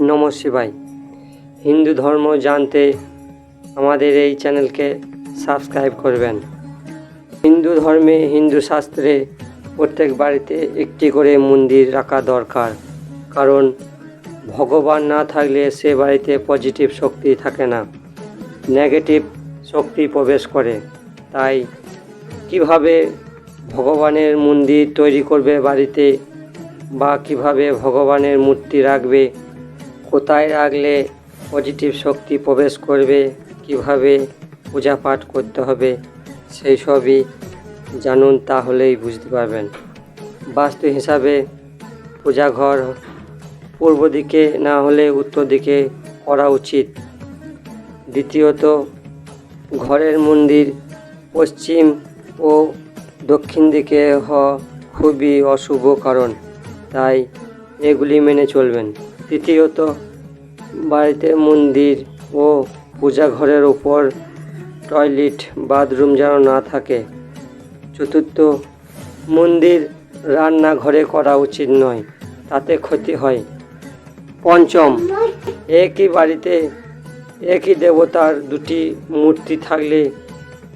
নম শিবাই হিন্দু ধর্ম জানতে আমাদের এই চ্যানেলকে সাবস্ক্রাইব করবেন। হিন্দু ধর্মে, হিন্দু শাস্ত্রে প্রত্যেক বাড়িতে একটি করে মন্দির রাখা দরকার। কারণ ভগবান না থাকলে সে বাড়িতে পজিটিভ শক্তি থাকে না নেগেটিভ শক্তি প্রবেশ করে। তাই কীভাবে ভগবানের মন্দির তৈরি করবে বাড়িতে বা কীভাবে ভগবানের মূর্তি রাখবে কোথায় রাখলে পজিটিভ শক্তি প্রবেশ করবে? কীভাবে পূজা পাঠ করতে হবে? সেই সবই জানুন, তাহলেই বুঝতে পারবেন। বাস্তু হিসাবে পূজা ঘর পূর্ব দিকে না হলে উত্তর দিকে করা উচিত। দ্বিতীয়ত, ঘরের মন্দির পশ্চিম ও দক্ষিণ দিকে হওয়া খুবই অশুভ কারণ, তাই এগুলি মেনে চলবেন। তৃতীয়ত, বাড়িতে মন্দির ও পূজা ঘরের ওপর টয়লেট, বাথরুম যেন না থাকে। চতুর্থ, মন্দির রান্নাঘরে করা উচিত নয়, তাতে ক্ষতি হয়। পঞ্চম, একই বাড়িতে একই দেবতার দুটি মূর্তি থাকলে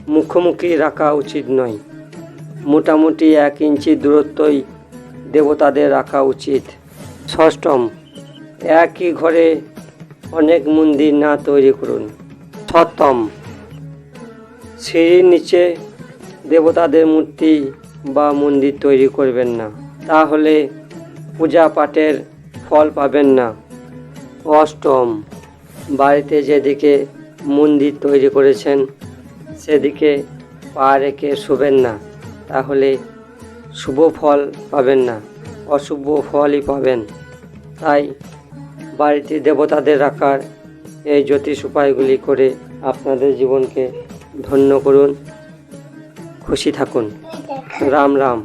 মুখোমুখি রাখা উচিত নয়। মোটামুটি এক ইঞ্চি দূরত্বই দেবতাদের রাখা উচিত। ষষ্ঠম একই ঘরে অনেক মন্দির না তৈরি করুন। সপ্তম। সিঁড়ির নিচে দেবতাদের মূর্তি বা মন্দির তৈরি করবেন না। তাহলে পূজা পাঠের ফল পাবেন না। অষ্টম। বাড়িতে যেদিকে মন্দির তৈরি করেছেন, সেদিকে পা রেখে শুবেন না। তাহলে শুভ ফল পাবেন না। অশুভ ফলই পাবেন। তাই বাড়িতে দেবতাদের রাখার এই জ্যোতিষ উপায়গুলি করে আপনাদের জীবনকে ধন্য করুন। খুশি থাকুন। রাম রাম।